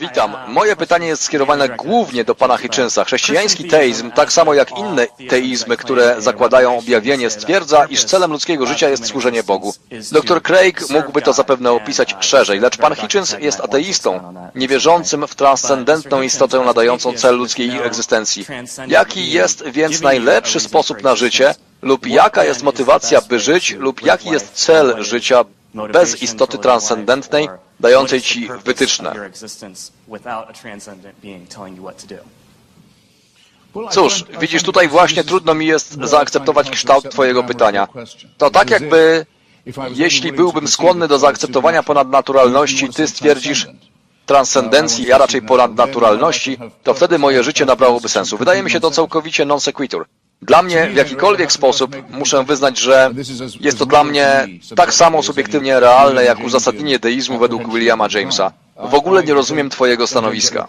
Witam. Moje pytanie jest skierowane głównie do pana Hitchensa. Chrześcijański teizm, tak samo jak inne teizmy, które zakładają objawienie, stwierdza, iż celem ludzkiego życia jest służenie Bogu. Dr Craig mógłby to zapewne opisać szerzej, lecz pan Hitchens jest ateistą, niewierzącym w transcendentną istotę nadającą cel ludzkiej egzystencji. Jaki jest więc najlepszy sposób na życie, lub jaka jest motywacja, by żyć, lub jaki jest cel życia bez istoty transcendentnej, dającej ci wytyczne? Cóż, widzisz, tutaj właśnie trudno mi jest zaakceptować kształt Twojego pytania. To tak jakby, jeśli byłbym skłonny do zaakceptowania ponadnaturalności, Ty stwierdzisz transcendencji, ja raczej ponadnaturalności, to wtedy moje życie nabrałoby sensu. Wydaje mi się to całkowicie non sequitur. Dla mnie w jakikolwiek sposób muszę wyznać, że jest to dla mnie tak samo subiektywnie realne, jak uzasadnienie deizmu według Williama Jamesa. W ogóle nie rozumiem Twojego stanowiska.